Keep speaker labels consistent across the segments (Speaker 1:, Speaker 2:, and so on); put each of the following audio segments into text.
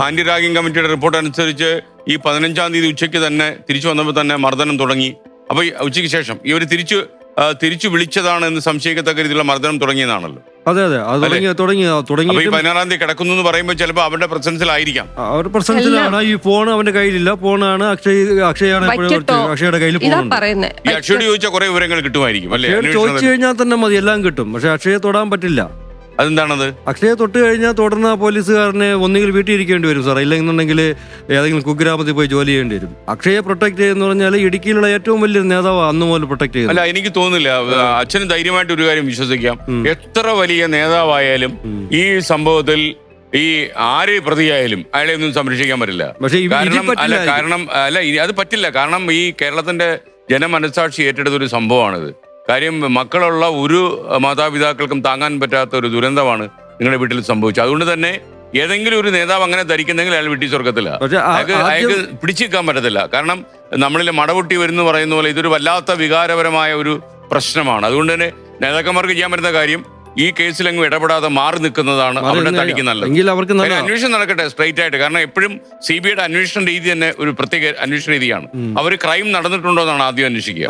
Speaker 1: Anti ragging കമ്മിറ്റിയുടെ report അനുസരിച്ച് ഈ പതിനഞ്ചാം തീയതി ഉച്ചയ്ക്ക് തന്നെ തിരിച്ചു വന്നപ്പോൾ തന്നെ മർദ്ദനം തുടങ്ങി. അപ്പൊ ഈ ഉച്ചയ്ക്ക് ശേഷം ഇവർ തിരിച്ചു തിരിച്ചു വിളിച്ചതാണ് എന്ന് സംശയിക്കത്തക്ക രീതിയിലുള്ള മർദ്ദനം തുടങ്ങിയതാണല്ലോ.
Speaker 2: അതെ അതെ. അത് തുടങ്ങി തുടങ്ങി തുടങ്ങി
Speaker 1: പതിനാറാം തീയതി കിടക്കുന്നു എന്ന് പറയുമ്പോൾ ചിലപ്പോൾ അവരുടെ പ്രസൻസിലായിരിക്കാം.
Speaker 2: അവരുടെ പ്രസൻസിലാണ്. ഈ ഫോൺ അവന്റെ കയ്യിലില്ല. ഫോണാണ് അക്ഷയ് അക്ഷയാണ്. അക്ഷയുടെ കയ്യിൽ
Speaker 1: ഈ അക്ഷയോട് ചോദിച്ചാൽ കുറെ വിവരങ്ങൾ കിട്ടുമായിരിക്കും അല്ലേ?
Speaker 2: ചോദിച്ചു കഴിഞ്ഞാൽ തന്നെ മതി എല്ലാം കിട്ടും. പക്ഷെ അക്ഷയെ തൊടാൻ പറ്റില്ല.
Speaker 1: അതെന്താണത്?
Speaker 2: അക്ഷയെ തൊട്ട് കഴിഞ്ഞാൽ തുടർന്ന് ആ പോലീസുകാരനെ ഒന്നുകിൽ വീട്ടിൽ ഇരിക്കേണ്ടി വരും സാർ ഇല്ലെന്നുണ്ടെങ്കിൽ ഏതെങ്കിലും കുഗ്രാമത്തിൽ പോയി ജോലി ചെയ്യേണ്ടി വരും. അക്ഷയെ പ്രൊട്ടക്ട് ചെയ്യുന്ന പറഞ്ഞാൽ ഇടുക്കിയിലുള്ള ഏറ്റവും വലിയ നേതാവ് അന്ന് മുതൽ പ്രൊട്ടക്ട് ചെയ്യുന്നത്.
Speaker 1: അല്ല എനിക്ക് തോന്നുന്നില്ല. അച്ഛന് ധൈര്യമായിട്ട് ഒരു കാര്യം വിശ്വസിക്കാം. എത്ര വലിയ നേതാവായാലും ഈ സംഭവത്തിൽ ഈ ആര് പ്രതിയായാലും അയാളെ ഒന്നും സംരക്ഷിക്കാൻ പറ്റില്ല.
Speaker 2: പക്ഷേ
Speaker 1: കാരണം അല്ല കാരണം അല്ല അത് പറ്റില്ല. കാരണം ഈ കേരളത്തിന്റെ ജനമനസാക്ഷി ഏറ്റെടുത്ത ഒരു സംഭവമാണിത്. കാര്യം മക്കളുള്ള ഒരു മാതാപിതാക്കൾക്കും താങ്ങാൻ പറ്റാത്ത ഒരു ദുരന്തമാണ് നിങ്ങളുടെ വീട്ടിൽ സംഭവിച്ചത്. അതുകൊണ്ട് തന്നെ ഏതെങ്കിലും ഒരു നേതാവ് അങ്ങനെ ധരിക്കുന്നെങ്കിൽ അയാൾ വിട്ടി സ്വർഗത്തില്ല. അയാൾക്ക് അയാൾക്ക്
Speaker 2: ആദ്യം
Speaker 1: പിടിച്ചു നിൽക്കാൻ പറ്റത്തില്ല. കാരണം നമ്മളിൽ മടപൊട്ടി വരുന്നു പറയുന്ന പോലെ ഇതൊരു വല്ലാത്ത വികാരപരമായ ഒരു പ്രശ്നമാണ്. അതുകൊണ്ട് തന്നെ നേതാക്കന്മാർക്ക് ചെയ്യാൻ പറ്റുന്ന കാര്യം ഈ കേസിൽ അങ്ങ് ഇടപെടാതെ മാറി നിൽക്കുന്നതാണ് അവരുടെ തടിക്ക് നല്ലത്. അന്വേഷണം നടക്കട്ടെ സ്ട്രൈറ്റ് ആയിട്ട്. കാരണം എപ്പോഴും സി ബി ഐയുടെ അന്വേഷണ രീതി തന്നെ ഒരു പ്രത്യേക അന്വേഷണ രീതിയാണ്. അവർ ക്രൈം നടന്നിട്ടുണ്ടോ എന്നാണ് ആദ്യം അന്വേഷിക്കുക.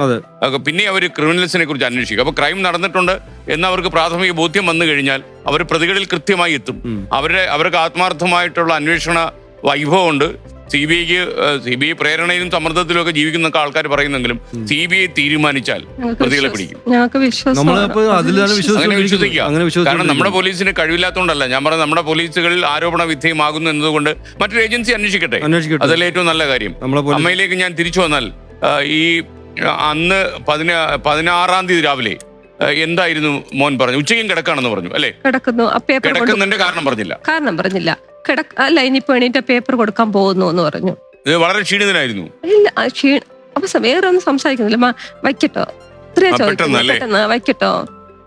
Speaker 1: പിന്നെ അവർ ക്രിമിനൽസിനെ കുറിച്ച് അന്വേഷിക്കുക. അപ്പൊ ക്രൈം നടന്നിട്ടുണ്ട് എന്ന് അവർക്ക് പ്രാഥമിക ബോധ്യം വന്നു കഴിഞ്ഞാൽ അവർ പ്രതികളിൽ കൃത്യമായി എത്തും. അവരുടെ അവർക്ക് ആത്മാർത്ഥമായിട്ടുള്ള അന്വേഷണ വൈഭവമുണ്ട്. സി ബി ഐക്ക് സി ബി ഐ പ്രേരണയിലും സമ്മർദ്ദത്തിലും ഒക്കെ ജീവിക്കുന്ന ആൾക്കാർ പറയുന്നെങ്കിലും സി ബി ഐ തീരുമാനിച്ചാൽ പ്രതികളെ പിടിക്കും. കാരണം നമ്മുടെ പോലീസിന് കഴിവില്ലാത്തതുകൊണ്ടല്ല ഞാൻ പറഞ്ഞ നമ്മുടെ പോലീസുകളിൽ ആരോപണ വിധേയമാകുന്നു എന്നതുകൊണ്ട് മറ്റൊരു ഏജൻസി അന്വേഷിക്കട്ടെ? അതല്ല ഏറ്റവും നല്ല കാര്യം. അമ്മയിലേക്ക് ഞാൻ തിരിച്ചു വന്നാൽ ഈ അന്ന് പതിനാ പതിനാറാം തീയതി രാവിലെ എന്തായിരുന്നു മോൻ പറഞ്ഞു? ഉച്ചയ്ക്കും കിടക്കാണെന്ന് പറഞ്ഞു അല്ലെ?
Speaker 3: കിടക്കുന്നു.
Speaker 1: കിടക്കുന്നതിന്റെ കാരണം പറഞ്ഞില്ല.
Speaker 3: കാരണം പറഞ്ഞില്ല. കിടക്ക അല്ല ഇനിയിപ്പോ എണീറ്റ പേപ്പർ കൊടുക്കാൻ പോകുന്നു എന്ന് പറഞ്ഞു
Speaker 1: വളരെ ക്ഷീണിതനായിരുന്നു.
Speaker 3: ഇല്ല ക്ഷീണ ക്ഷീ അപ്പൊ വേറെ ഒന്നും സംസാരിക്കുന്നില്ല. വയ്ക്കട്ടോ. ഇത്രയും
Speaker 1: പെട്ടെന്നല്ലേ?
Speaker 3: പെട്ടെന്ന് വയ്ക്കട്ടോ.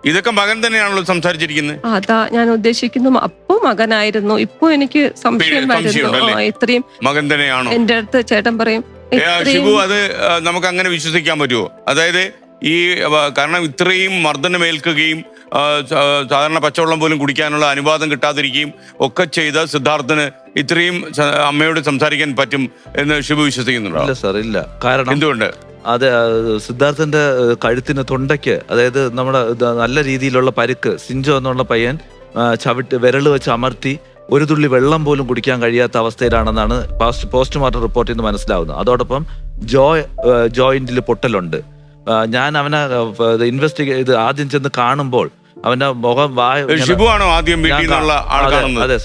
Speaker 1: ഇതൊക്കെ മകൻ തന്നെയാണല്ലോ സംസാരിച്ചിരിക്കുന്നത്
Speaker 3: അതാ ഞാൻ ഉദ്ദേശിക്കുന്നു. അപ്പോ മകനായിരുന്നു. ഇപ്പൊ എനിക്ക് സംശയം വരുന്നു. ഇത്രയും
Speaker 1: മകൻ തന്നെയാണോ?
Speaker 3: എന്റെ അടുത്ത് ചേട്ടൻ പറയും
Speaker 1: ഷിബു അത് നമുക്ക് അങ്ങനെ വിശ്വസിക്കാൻ പറ്റുമോ അതായത് ഈ കാരണം ഇത്രയും മർദ്ദനമേൽക്കുകയും സാധാരണ പച്ചവെള്ളം പോലും കുടിക്കാനുള്ള അനുവാദം കിട്ടാതിരിക്കുകയും ഒക്കെ ചെയ്ത സിദ്ധാർത്ഥന് ഇത്രയും അമ്മയോട് സംസാരിക്കാൻ പറ്റും എന്ന് ശുഭ വിശ്വസിക്കുന്നുണ്ടോ?
Speaker 4: സാർ ഇല്ല. കാരണം
Speaker 1: എന്തുകൊണ്ട്?
Speaker 4: അതെ സിദ്ധാർത്ഥന്റെ കഴുത്തിന് തൊണ്ടയ്ക്ക് അതായത് നമ്മുടെ നല്ല രീതിയിലുള്ള പരുക്ക് സിഞ്ചോ എന്നുള്ള പയ്യൻ ചവിട്ട് വിരൽ വെച്ച് അമർത്തി ഒരു തുള്ളി വെള്ളം പോലും കുടിക്കാൻ കഴിയാത്ത അവസ്ഥയിലാണെന്നാണ് പോസ്റ്റ് പോസ്റ്റ്മോർട്ടം റിപ്പോർട്ടിൽ നിന്ന് മനസ്സിലാവുന്നത്. അതോടൊപ്പം ജോയ് ജോയിന്റിൽ പൊട്ടലുണ്ട്. ഞാൻ അവനെ ഇൻവെസ്റ്റിഗേ ഇത് ആദ്യം ചെന്ന് കാണുമ്പോൾ അവന്റെ മുഖം വായ
Speaker 1: ആദ്യം വീട്ടിൽ നിന്നുള്ള
Speaker 4: അതെ,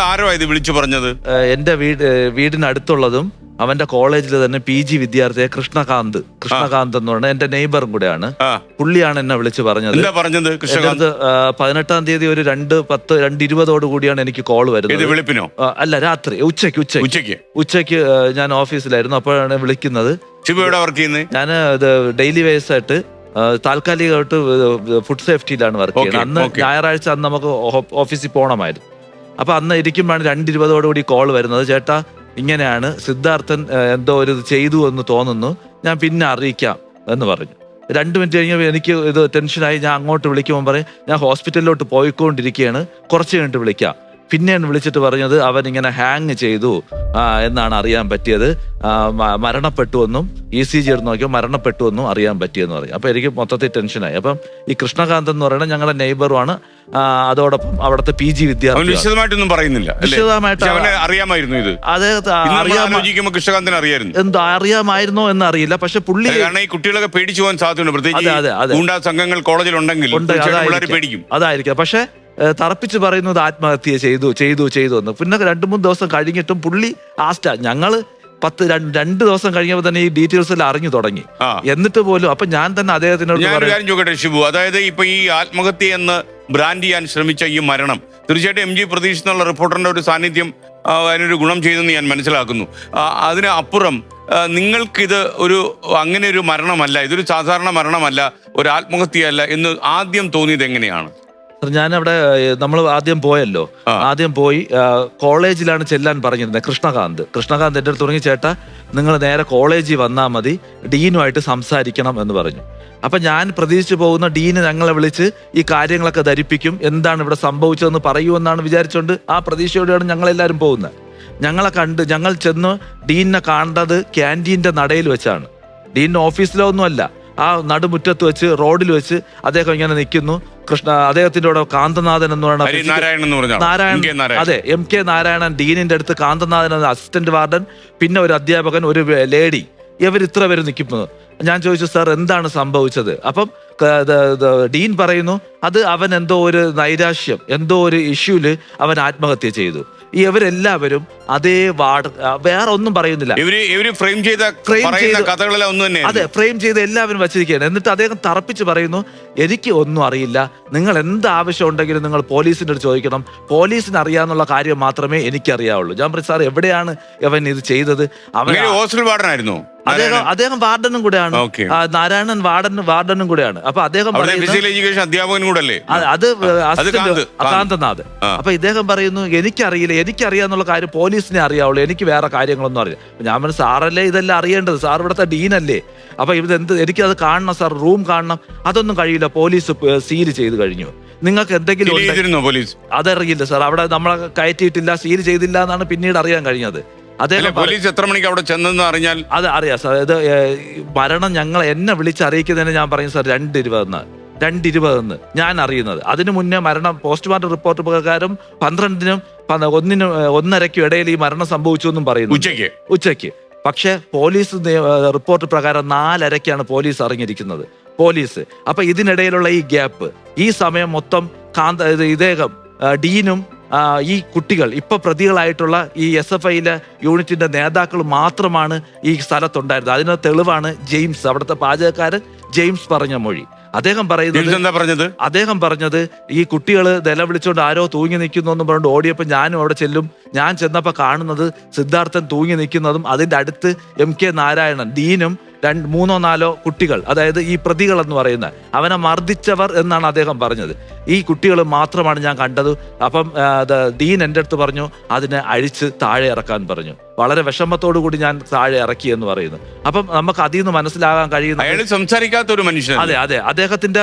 Speaker 1: ആരോ ഇത് വിളിച്ചു പറഞ്ഞത്?
Speaker 4: എന്റെ വീട് വീടിനടുത്തുള്ളതും അവന്റെ കോളേജിൽ തന്നെ പി ജി വിദ്യാർത്ഥിയെ കൃഷ്ണകാന്ത് കൃഷ്ണകാന്ത് എന്ന് പറഞ്ഞ എന്റെ നെയ്ബറും കൂടെയാണ്. പുള്ളിയാണ് എന്നെ വിളിച്ച് പറഞ്ഞത്.
Speaker 1: പറഞ്ഞത് കൃഷ്ണകാന്ത്?
Speaker 4: പതിനെട്ടാം തീയതി ഒരു രണ്ട് പത്ത് രണ്ട് ഇരുപതോട് കൂടിയാണ് എനിക്ക് കോൾ വരുന്നത്.
Speaker 1: വെളുപ്പിനോ?
Speaker 4: അല്ല രാത്രി ഉച്ചയ്ക്ക് ഉച്ചയ്ക്ക്.
Speaker 1: ഉച്ചയ്ക്ക്.
Speaker 4: ഞാൻ ഓഫീസിലായിരുന്നു അപ്പോഴാണ് വിളിക്കുന്നത്.
Speaker 1: ഷിബു എവിടെ വർക്ക് ചെയ്യുന്നത്
Speaker 4: ഞാൻ ഡെയിലി വേസ് ആയിട്ട് താൽക്കാലികമായിട്ട് ഫുഡ് സേഫ്റ്റിയിലാണ് വർക്ക് ചെയ്യുന്നത്. അന്ന്. ഞായറാഴ്ച അന്ന് നമുക്ക് ഓഫീസിൽ പോകണമായിരുന്നു അപ്പൊ അന്ന് ഇരിക്കുമ്പോഴാണ് രണ്ട് കൂടി കോൾ വരുന്നത്. ചേട്ടാ ഇങ്ങനെയാണ് സിദ്ധാർത്ഥൻ എന്തോ ഒരു ചെയ്തു എന്ന് തോന്നുന്നു. ഞാൻ പിന്നെ അറിയിക്കാം എന്ന് പറഞ്ഞു. രണ്ട് മിനിറ്റ് കഴിഞ്ഞപ്പോൾ എനിക്ക് ഇത് ടെൻഷനായി ഞാൻ അങ്ങോട്ട് വിളിക്കുമ്പോൾ പറയും ഞാൻ ഹോസ്പിറ്റലിലോട്ട് പോയിക്കൊണ്ടിരിക്കുകയാണ്. കുറച്ച് കഴിഞ്ഞിട്ട് വിളിക്കാം. പിന്നെയാണ് വിളിച്ചിട്ട് പറഞ്ഞത് അവൻ ഇങ്ങനെ ഹാങ് ചെയ്തു എന്നാണ് അറിയാൻ പറ്റിയത്. മരണപ്പെട്ടു എന്നും ഇ സി ജി എടുത്ത് നോക്കിയാൽ മരണപ്പെട്ടു എന്നും അറിയാൻ പറ്റിയെന്ന് പറയും. അപ്പൊ എനിക്ക് മൊത്തത്തിൽ ടെൻഷനായി അപ്പം ഈ കൃഷ്ണകാന്ത് എന്ന് പറയുന്നത് ഞങ്ങളുടെ നെയ്ബറുമാണ് അതോടൊപ്പം അവിടുത്തെ പി ജി വിദ്യാർത്ഥി
Speaker 1: വിശദമായിട്ടൊന്നും പറയുന്നില്ല
Speaker 4: വിശദമായിട്ട്
Speaker 1: അറിയാമായിരുന്നു ഇത്.
Speaker 4: അദ്ദേഹത്തെ
Speaker 1: ഇന്ന് നമ്മൾ
Speaker 4: അറിയാമ
Speaker 1: ആലോചിക്കുമ്പോൾ കൃഷ്ണകാന്തിന് അറിയായിരുന്നു.
Speaker 4: എന്തോ അറിയാമായിരുന്നോ എന്ന് അറിയില്ല പക്ഷെ പുള്ളി
Speaker 1: ഈ കുട്ടികളൊക്കെ പേടിച്ചു പോകാൻ സാധ്യതയുണ്ട്. പ്രത്യേകിച്ച് സംഘങ്ങൾ കോളേജിലുണ്ടെങ്കിൽ
Speaker 4: ഉണ്ട്
Speaker 1: തീർച്ചയായിട്ടും
Speaker 4: അതായിരിക്കാം.
Speaker 1: പേടിക്കും.
Speaker 4: അതായിരിക്കാം. പക്ഷെ തറപ്പിച്ച് പറയുന്നത് ആത്മഹത്യ ചെയ്തു ചെയ്തു ചെയ്തു എന്ന്. പിന്നെ രണ്ട് മൂന്ന് ദിവസം കഴിഞ്ഞിട്ടും പുള്ളി ആസ്റ്റ ഞങ്ങൾ പത്ത് രണ്ട് ദിവസം കഴിഞ്ഞപ്പോൾ തന്നെ ഈ ഡീറ്റെയിൽസ് എല്ലാം അറിഞ്ഞു തുടങ്ങി. എന്നിട്ട് പോലും അപ്പൊ ഞാൻ തന്നെ അദ്ദേഹത്തിനോട്
Speaker 1: കാര്യം ചോദിക്കട്ടെ ഷിബു. അതായത് ഇപ്പൊ ഈ ആത്മഹത്യ എന്ന് ബ്രാൻഡ് ചെയ്യാൻ ശ്രമിച്ച ഈ മരണം തീർച്ചയായിട്ടും എം ജി പ്രതീഷ് എന്നുള്ള റിപ്പോർട്ടറിന്റെ ഒരു സാന്നിധ്യം അതിനൊരു ഗുണം ചെയ്തെന്ന് ഞാൻ മനസ്സിലാക്കുന്നു. അതിനപ്പുറം അതിന് അപ്പുറം നിങ്ങൾക്കിത് ഒരു അങ്ങനെ ഒരു മരണമല്ല ഇതൊരു സാധാരണ മരണമല്ല ഒരു ആത്മഹത്യയല്ല എന്ന് ആദ്യം തോന്നിയത് എങ്ങനെയാണ്?
Speaker 4: ഞാനവിടെ നമ്മൾ ആദ്യം പോയല്ലോ. ആദ്യം പോയി കോളേജിലാണ് ചെല്ലാൻ പറഞ്ഞിരുന്നത് കൃഷ്ണകാന്ത്. കൃഷ്ണകാന്ത് എന്റെ അടുത്ത് തുടങ്ങി ചേട്ടാ നിങ്ങൾ നേരെ കോളേജിൽ വന്നാൽ മതി ഡീനുമായിട്ട് സംസാരിക്കണം എന്ന് പറഞ്ഞു. അപ്പൊ ഞാൻ പ്രതീക്ഷിച്ചു പോകുന്ന ഡീന് ഞങ്ങളെ വിളിച്ച് ഈ കാര്യങ്ങളൊക്കെ ധരിപ്പിക്കും എന്താണ് ഇവിടെ സംഭവിച്ചതെന്ന് പറയൂ എന്നാണ് വിചാരിച്ചുകൊണ്ട് ആ പ്രതീക്ഷയോടെയാണ് ഞങ്ങളെല്ലാവരും പോകുന്നത്. ഞങ്ങളെ കണ്ട് ഞങ്ങൾ ചെന്ന് ഡീനിനെ കാണേണ്ടത് ക്യാന്റീന്റെ നടയിൽ വെച്ചാണ്. ഡീനിന്റെ ഓഫീസിലോ ഒന്നുമല്ല ആ നടുമുറ്റത്ത് വെച്ച് റോഡിൽ വെച്ച് അദ്ദേഹം ഇങ്ങനെ നിൽക്കുന്നു. കൃഷ്ണ അദ്ദേഹത്തിന്റെ കൂടെ കാന്തനാഥൻ എന്ന് പറയുന്ന നാരായണൻ അതെ എം കെ നാരായണൻ ഡീനിന്റെ അടുത്ത് കാന്തനാഥൻ എന്ന അസിസ്റ്റന്റ് വാർഡൻ പിന്നെ ഒരു അധ്യാപകൻ ഒരു ലേഡി ഇവർ ഇത്ര പേര് നിൽക്കുന്നത് ഞാൻ ചോദിച്ചു സാർ എന്താണ് സംഭവിച്ചത്? അപ്പം ഡീൻ പറയുന്നു അത് അവൻ എന്തോ ഒരു നൈരാശ്യം എന്തോ ഒരു ഇഷ്യൂൽ അവൻ ആത്മഹത്യ ചെയ്തു. ഈ ഇവരെല്ലാവരും അതേ വാർഡ് വേറെ ഒന്നും പറയുന്നില്ല.
Speaker 1: ഫ്രെയിം ചെയ്ത പറയുന്ന
Speaker 4: ചെയ്ത്
Speaker 1: കഥകളെല്ലാം ഒന്ന് തന്നെ
Speaker 4: അതെ ഫ്രെയിം ചെയ്ത് എല്ലാവരും വച്ചിരിക്കുകയാണ്. എന്നിട്ട് അദ്ദേഹം തറപ്പിച്ച് പറയുന്നു എനിക്ക് ഒന്നും അറിയില്ല. നിങ്ങൾ എന്ത് ആവശ്യം ഉണ്ടെങ്കിലും നിങ്ങൾ പോലീസിന്റെ അടുത്ത് ചോദിക്കണം. പോലീസിന് അറിയാന്നുള്ള കാര്യം മാത്രമേ എനിക്കറിയാവുള്ളൂ. ഞാൻ പറയും സാർ എവിടെയാണ് ഇവൻ ഇത് ചെയ്തത്? അവൻ
Speaker 1: ഹോസ്റ്റൽ വാർഡനായിരുന്നു.
Speaker 4: അദ്ദേഹം അദ്ദേഹം വാർഡനും കൂടെയാണ്. ആ, നാരായണൻ വാർഡൻ വാർഡനും കൂടെയാണ്. അപ്പൊ അദ്ദേഹം
Speaker 1: അവിടെ
Speaker 4: പറയുന്നു
Speaker 1: ഫിസിക്കൽ എഡ്യൂക്കേഷൻ അധ്യാപകനും കൂടെ അല്ലേ
Speaker 4: അത് അത് assistant
Speaker 1: കാന്ത്, കാന്ത്.
Speaker 4: കാന്തനാഥ്
Speaker 1: ആ.
Speaker 4: അപ്പൊ ഇദ്ദേഹം പറയുന്നു എനിക്കറിയില്ല എനിക്കറിയാന്നുള്ള കാര്യം പോലീസിനെ അറിയാവുള്ളൂ. എനിക്ക് വേറെ കാര്യങ്ങളൊന്നും അറിയില്ല. അപ്പൊ ഞാൻ പറഞ്ഞു സാറല്ലേ ഇതെല്ലാം അറിയേണ്ടത്? സാർ ഇവിടുത്തെ ഡീനല്ലേ? അപ്പൊ ഇത് എന്ത് എനിക്കത് കാണണം സാർ റൂം കാണണം. അതൊന്നും കഴിയില്ല പോലീസ് സീൽ ചെയ്ത് കഴിഞ്ഞു. നിങ്ങൾക്ക് എന്തെങ്കിലും
Speaker 1: Seal
Speaker 4: ഉണ്ടെ-
Speaker 1: ചെയ്തിരുന്നോ പോലീസ്?
Speaker 4: അതറിയില്ല സാർ. അവിടെ നമ്മളെ കയറ്റിയിട്ടില്ല സീൽ ചെയ്തില്ല എന്നാണ് പിന്നീട് അറിയാൻ കഴിഞ്ഞത്. അദ്ദേഹം പറ-
Speaker 1: പോലീസ് എത്ര മണിക്ക് അവിടെ ചെന്നെന്ന് അറിഞ്ഞാൽ
Speaker 4: അത് അറിയാം സാർ. ഇത് മരണം ഞങ്ങൾ എന്നെ വിളിച്ച് അറിയിക്കുന്നതിന് ഞാൻ പറയും സാർ രണ്ട് ഇരുപതെന്ന് രണ്ട് ഇരുപതെന്ന് ഞാൻ അറിയുന്നത്. അതിനു മുന്നേ മരണം പോസ്റ്റ്മോർട്ടം റിപ്പോർട്ട് പ്രകാരം പന്ത്രണ്ടിനും പ- ഒന്നിനും ഏ, ഒന്നരയ്ക്കും ഇടയിൽ ഈ മരണം സംഭവിച്ചു എന്നും പറയുന്നു.
Speaker 1: ഉച്ചയ്ക്ക്?
Speaker 4: ഉച്ചയ്ക്ക്. പക്ഷേ പോലീസ് റിപ്പോർട്ട് പ്രകാരം നാലരയ്ക്കാണ് പോലീസ് അറിഞ്ഞിരിക്കുന്നത് പോലീസ്. അപ്പൊ ഇതിനിടയിലുള്ള ഈ ഗ്യാപ്പ് ഈ സമയം മൊത്തം കാന്ത ഇത് ഇദ്ദേഹം ഡീനും ഈ കുട്ടികൾ ഇപ്പോൾ പ്രതികളായിട്ടുള്ള ഈ എസ് എഫ് ഐയിലെ യൂണിറ്റിന്റെ നേതാക്കൾ മാത്രമാണ് ഈ സ്ഥലത്തുണ്ടായിരുന്നത്. അതിന് തെളിവാണ് ജെയിംസ് അവിടുത്തെ പാചകക്കാരൻ ജെയിംസ് പറഞ്ഞ മൊഴി. അദ്ദേഹം പറയുന്നത്
Speaker 1: പറഞ്ഞത്?
Speaker 4: അദ്ദേഹം പറഞ്ഞത് ഈ കുട്ടികൾ നിലവിളിച്ചുകൊണ്ട് ആരോ തൂങ്ങി നിൽക്കുന്നു എന്ന് പറഞ്ഞുകൊണ്ട് ഓടിയപ്പോൾ ഞാനും അവിടെ ചെല്ലും. ഞാൻ ചെന്നപ്പോൾ കാണുന്നത് സിദ്ധാർത്ഥൻ തൂങ്ങി നിൽക്കുന്നതും അതിന്റെ അടുത്ത് എം കെ നാരായണൻ ഡീനും രണ്ട് മൂന്നോ നാലോ കുട്ടികൾ അതായത് ഈ പ്രതികൾ എന്ന് പറയുന്ന അവനെ മർദ്ദിച്ചവർ എന്നാണ് അദ്ദേഹം പറഞ്ഞത്. ഈ കുട്ടികൾ മാത്രമാണ് ഞാൻ കണ്ടത്. അപ്പം ദീൻ എന്റെ അടുത്ത് പറഞ്ഞു അതിനെ അഴിച്ച് താഴെ ഇറക്കാൻ പറഞ്ഞു. വളരെ വിഷമത്തോടു കൂടി ഞാൻ താഴെ ഇറക്കി എന്ന് പറയുന്നു. അപ്പം നമുക്ക് അതിൽ നിന്ന് മനസ്സിലാകാൻ കഴിയുന്ന
Speaker 1: അയാൾ സംസാരിക്കാത്ത ഒരു മനുഷ്യൻ
Speaker 4: അതെ. അതെ അദ്ദേഹത്തിന്റെ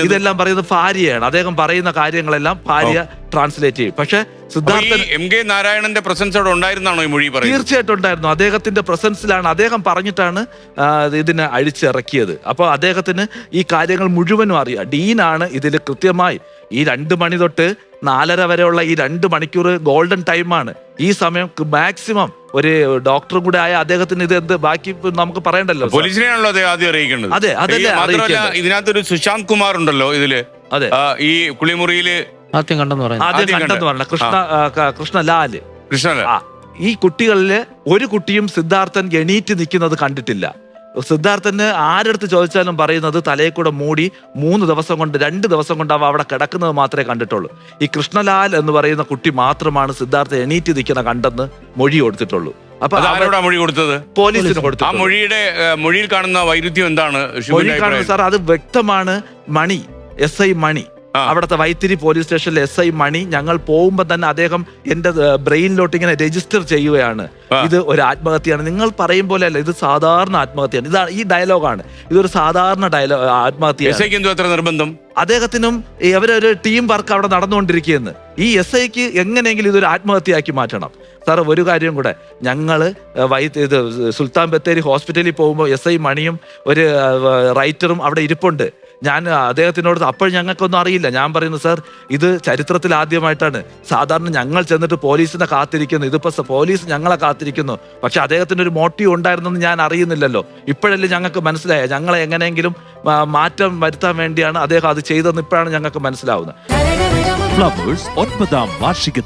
Speaker 4: ഇതെല്ലാം പറയുന്നത് ഭാര്യയാണ്. അദ്ദേഹം പറയുന്ന കാര്യങ്ങളെല്ലാം ഭാര്യ ട്രാൻസ്ലേറ്റ് ചെയ്യും. പക്ഷെ സിദ്ധാർത്ഥൻ
Speaker 1: എം കെ നാരായണന്റെ പ്രസൻസ് അവിടെ ഉണ്ടായിരുന്നാണോ ഈ മൊഴി പറയുന്നത്?
Speaker 4: തീർച്ചയായിട്ടും ഉണ്ടായിരുന്നു. അദ്ദേഹത്തിന്റെ പ്രസൻസിലാണ് അദ്ദേഹം പറഞ്ഞിട്ടാണ് ഇതിനെ അഴിച്ചിറക്കിയത്. അപ്പോൾ അദ്ദേഹത്തിന് ഈ കാര്യങ്ങൾ മുഴുവനും അറിയാം. ഡീനാണ് ഇതിൽ കൃത്യമായി ഈ രണ്ട് മണി തൊട്ട് നാലര വരെയുള്ള ഈ രണ്ട് മണിക്കൂർ ഗോൾഡൻ ടൈമാണ് ഈ സമയം മാക്സിമം ഒരു ഡോക്ടർ കൂടെ ആയ അദ്ദേഹത്തിന് ഇത് എന്ത് ബാക്കി നമുക്ക് പറയണ്ടല്ലോ.
Speaker 1: പോലീസിനെയാണല്ലോ ആദ്യം അറിയിക്കേണ്ടത്.
Speaker 4: അതെ, അതല്ലേ
Speaker 1: ഇതിനകത്തൊരു സുശാന്ത് കുമാർ ഉണ്ടല്ലോ ഇതിൽ.
Speaker 4: അതെ.
Speaker 1: ഈ കുളിമുറിയിൽ
Speaker 5: ആദ്യം കണ്ടെന്ന് പറയുന്നത്?
Speaker 4: ആദ്യം
Speaker 1: ആദ്യം
Speaker 4: കണ്ടെന്ന്
Speaker 1: കണ്ടത്.
Speaker 4: പറഞ്ഞ കൃഷ്ണ ആ, കൃഷ്ണലാൽ
Speaker 1: കൃഷ്ണൻ
Speaker 4: ആ ഈ കുട്ടികളിൽ ഒരു കുട്ടിയും സിദ്ധാർത്ഥൻ എണീറ്റ് നിൽക്കുന്നത് കണ്ടിട്ടില്ല. സിദ്ധാർത്ഥന് ആരടുത്ത് ചോദിച്ചാലും പറയുന്നത് തലയിൽ കൂടെ മൂടി മൂന്ന് ദിവസം കൊണ്ട് രണ്ട് ദിവസം കൊണ്ട് അവ അവിടെ കിടക്കുന്നത് മാത്രമേ കണ്ടിട്ടുള്ളൂ. ഈ കൃഷ്ണലാൽ എന്ന് പറയുന്ന കുട്ടി മാത്രമാണ് സിദ്ധാർത്ഥ എണീറ്റ് നിൽക്കുന്ന കണ്ടെന്ന് മൊഴി കൊടുത്തിട്ടുള്ളൂ. അപ്പൊ
Speaker 1: അത്
Speaker 4: അവൻ
Speaker 1: ആരോടാ മൊഴി കൊടുത്തത്?
Speaker 4: പോലീസിന്
Speaker 1: ആ
Speaker 4: കൊടുത്തു
Speaker 1: മൊഴിയുടെ ഏ, മൊഴിയിൽ കാണുന്ന വൈരുദ്ധ്യം എന്താണ്?
Speaker 4: മൊഴി കാണുന്നത്? സാർ അത് വ്യക്തമാണ് മണി എസ് ഐ മണി. അവിടുത്തെ വൈത്തിരി പോലീസ് സ്റ്റേഷനിലെ എസ് ഐ മണി ഞങ്ങൾ പോകുമ്പോൾ തന്നെ അദ്ദേഹം എന്റെ ബ്രെയിനിലോട്ട് ഇങ്ങനെ രജിസ്റ്റർ ചെയ്യുകയാണ്. ഇത് ഒരു ആത്മഹത്യയാണ്. നിങ്ങൾ പറയും പോലെ അല്ല ഇത് സാധാരണ ആത്മഹത്യയാണ്. ഇതാണ് ഈ ഡയലോഗാണ്. ഇതൊരു സാധാരണ
Speaker 1: ഡയലോഗ് അത്ര നിർബന്ധം?
Speaker 4: അദ്ദേഹത്തിനും അവരൊരു ടീം വർക്ക് അവിടെ നടന്നുകൊണ്ടിരിക്കുകയെന്ന് ഈ എസ് ഐക്ക് എങ്ങനെയെങ്കിലും ഇതൊരു ആത്മഹത്യയാക്കി മാറ്റണം. സാർ ഒരു കാര്യം കൂടെ. ഞങ്ങൾ വൈ ഇത് സുൽത്താൻ ബത്തേരി ഹോസ്പിറ്റലിൽ പോകുമ്പോൾ എസ് ഐ മണിയും ഒരു റൈറ്ററും അവിടെ ഇരിപ്പുണ്ട്. ഞാൻ അദ്ദേഹത്തിനോട് അപ്പോൾ ഞങ്ങൾക്കൊന്നും അറിയില്ല. ഞാൻ പറയുന്നു സർ ഇത് ചരിത്രത്തിൽ ആദ്യമായിട്ടാണ്. സാധാരണ ഞങ്ങൾ ചെന്നിട്ട് പോലീസിനെ കാത്തിരിക്കുന്നു. ഇതിപ്പോൾ പോലീസ് ഞങ്ങളെ കാത്തിരിക്കുന്നു. പക്ഷെ അദ്ദേഹത്തിന് ഒരു മോട്ടീവ് ഉണ്ടായിരുന്നെന്ന് ഞാൻ അറിയുന്നില്ലല്ലോ. ഇപ്പോഴല്ലേ ഞങ്ങൾക്ക് മനസ്സിലായ ഞങ്ങളെ എങ്ങനെയെങ്കിലും മാറ്റം വരുത്താൻ വേണ്ടിയാണ് അദ്ദേഹം അത് ചെയ്തതെന്ന് ഇപ്പോഴാണ് ഞങ്ങൾക്ക് മനസ്സിലാവുന്നത്.
Speaker 6: ഫ്ലവേഴ്സ് വാർഷിക